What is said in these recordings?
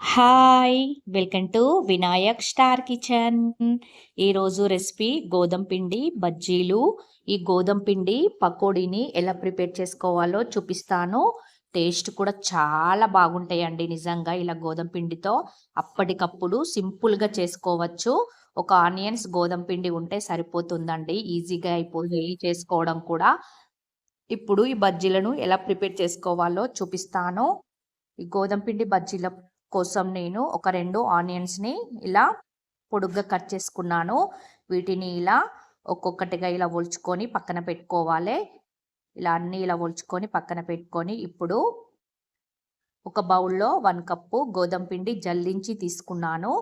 Hi welcome to Vinayak star kitchen. ఈరోజు recipe గోధుమ పిండి బజ్జీలు. ఈ గోధుమ పిండి పకోడీని ఎలా ప్రిపేర్ చేసుకోవాలో చూపిస్తాను. టేస్ట్ కూడా చాలా బాగుంటాయండి నిజంగా ఇలా గోధుమ పిండితో. అప్పటికప్పుడు సింపుల్గా చేసుకోవచ్చు. ఒక ఆనియన్స్ గోధుమ పిండి ఉంటే సరిపోతుందండి. ఈజీగా అయిపోయి చేసుకోవడం కూడా. ఇప్పుడు ఈ బజ్జీలను ఎలా ప్రిపేర్ చేసుకోవాలో చూపిస్తాను. ఈ గోధుమ పిండి బజ్జీల కోసం నేను ఒక రెండు ఆనియన్స్ని ఇలా పొడుగ్గా కట్ చేసుకున్నాను. వీటిని ఇలా ఒక్కొక్కటిగా ఇలా ఒలుచుకొని పక్కన పెట్టుకోవాలి. ఇలా అన్నీ ఇలా ఒలుచుకొని పక్కన పెట్టుకొని ఇప్పుడు ఒక బౌల్లో వన్ కప్పు గోధుమ పిండి జల్లించి తీసుకున్నాను.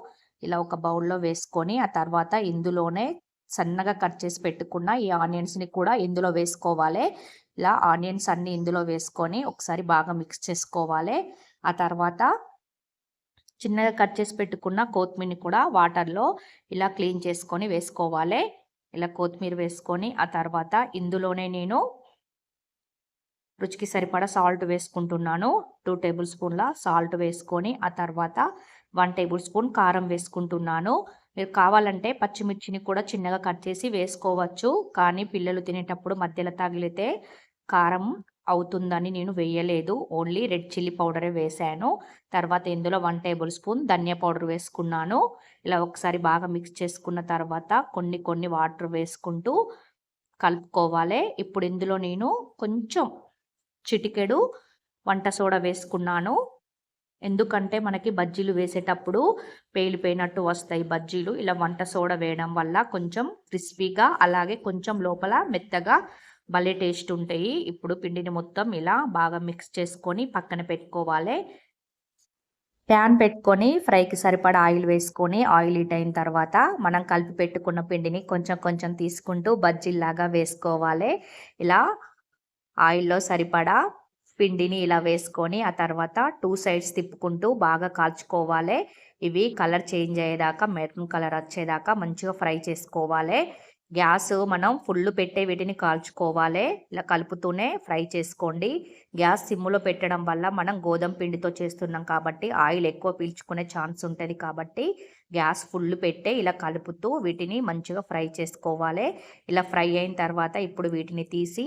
ఇలా ఒక బౌల్లో వేసుకొని ఆ తర్వాత ఇందులోనే సన్నగా కట్ చేసి పెట్టుకున్న ఈ ఆనియన్స్ని కూడా ఇందులో వేసుకోవాలి. ఇలా ఆనియన్స్ అన్నీ ఇందులో వేసుకొని ఒకసారి బాగా మిక్స్ చేసుకోవాలి. ఆ తర్వాత చిన్నగా కట్ చేసి పెట్టుకున్న కొత్తిమీరని కూడా వాటర్లో ఇలా క్లీన్ చేసుకొని వేసుకోవాలి. ఇలా కొత్తిమీర వేసుకొని ఆ తర్వాత ఇందులోనే నేను రుచికి సరిపడా సాల్ట్ వేసుకుంటున్నాను. టూ టేబుల్ స్పూన్ల సాల్ట్ వేసుకొని ఆ తర్వాత వన్ టేబుల్ స్పూన్ కారం వేసుకుంటున్నాను. మీరు కావాలంటే పచ్చిమిర్చిని కూడా చిన్నగా కట్ చేసి వేసుకోవచ్చు. కానీ పిల్లలు తినేటప్పుడు మధ్యలో తగిలితే కారం అవుతుందని నేను వేయలేదు. ఓన్లీ రెడ్ చిల్లీ పౌడరే వేసాను. తర్వాత ఇందులో వన్ టేబుల్ స్పూన్ ధనియా పౌడర్ వేసుకున్నాను. ఇలా ఒకసారి బాగా మిక్స్ చేసుకున్న తర్వాత కొన్ని కొన్ని వాటర్ వేసుకుంటూ కలుపుకోవాలి. ఇప్పుడు ఇందులో నేను కొంచెం చిటికెడు వంట సోడా వేసుకున్నాను. ఎందుకంటే మనకి బజ్జీలు వేసేటప్పుడు పేలిపోయినట్టు వస్తాయి బజ్జీలు. ఇలా వంట సోడా వేయడం వల్ల కొంచెం క్రిస్పీగా అలాగే కొంచెం లోపల మెత్తగా భలే టేస్ట్ ఉంటాయి. ఇప్పుడు పిండిని మొత్తం ఇలా బాగా మిక్స్ చేసుకొని పక్కన పెట్టుకోవాలి. ప్యాన్ పెట్టుకొని ఫ్రైకి సరిపడా ఆయిల్ వేసుకొని ఆయిల్ హీట్ అయిన తర్వాత మనం కలిపి పెట్టుకున్న పిండిని కొంచెం కొంచెం తీసుకుంటూ బజ్జీల్లాగా వేసుకోవాలి. ఇలా ఆయిల్లో సరిపడా పిండిని ఇలా వేసుకొని ఆ తర్వాత టూ సైడ్స్ తిప్పుకుంటూ బాగా కాల్చుకోవాలి. ఇవి కలర్ చేంజ్ అయ్యేదాకా మెరూన్ కలర్ వచ్చేదాకా మంచిగా ఫ్రై చేసుకోవాలి. గ్యాస్ మనం ఫుల్ పెట్టే వీటిని కాల్చుకోవాలి. ఇలా కలుపుతూనే ఫ్రై చేసుకోండి. గ్యాస్ సిమ్లో పెట్టడం వల్ల మనం గోధుమ పిండితో చేస్తున్నాం కాబట్టి ఆయిల్ ఎక్కువ పీల్చుకునే ఛాన్స్ ఉంటుంది కాబట్టి గ్యాస్ ఫుల్ పెట్టే ఇలా కలుపుతూ వీటిని మంచిగా ఫ్రై చేసుకోవాలి. ఇలా ఫ్రై అయిన తర్వాత ఇప్పుడు వీటిని తీసి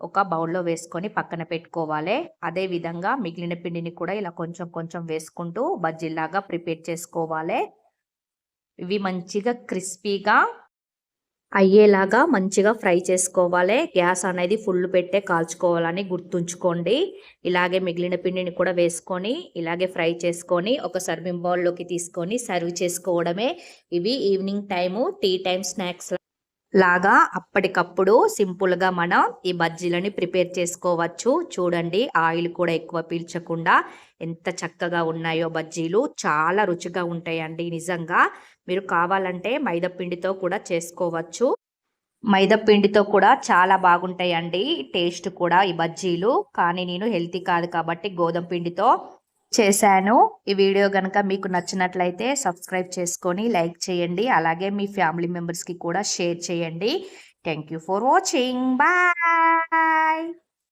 ఒక బౌల్లో వేసుకొని పక్కన పెట్టుకోవాలి. అదే విధంగా మిగిలిన పిండిని కూడా ఇలా కొంచెం కొంచెం వేసుకుంటూ బజ్జీలాగా ప్రిపేర్ చేసుకోవాలి. ఇవి మంచిగా క్రిస్పీగా అయ్యేలాగా మంచిగా ఫ్రై చేసుకోవాలి. గ్యాస్ అనేది ఫుల్ పెట్టే కాల్చుకోవాలని గుర్తుంచుకోండి. ఇలాగే మిగిలిన పిండిని కూడా వేసుకొని ఇలాగే ఫ్రై చేసుకొని ఒక సర్వింగ్ బౌల్లోకి తీసుకొని సర్వ్ చేసుకోవడమే. ఇవి evening time tea time snacks లాగా అప్పటికప్పుడు సింపుల్గా మనం ఈ బజ్జీలని ప్రిపేర్ చేసుకోవచ్చు. చూడండి ఆయిల్ కూడా ఎక్కువ పీల్చకుండా ఎంత చక్కగా ఉన్నాయో బజ్జీలు. చాలా రుచిగా ఉంటాయండి నిజంగా. మీరు కావాలంటే మైదాపిండితో కూడా చేసుకోవచ్చు. మైదాపిండితో కూడా చాలా బాగుంటాయండి టేస్ట్ కూడా ఈ బజ్జీలు. కానీ నేను హెల్తీ కాదు కాబట్టి గోధుమ పిండితో చేశాను. ఈ వీడియో కనుక మీకు నచ్చినట్లయితే సబ్స్క్రైబ్ చేసుకొని లైక్ చేయండి. అలాగే మీ ఫ్యామిలీ మెంబర్స్కి కూడా షేర్ చేయండి. Thank for watching. బాయ్.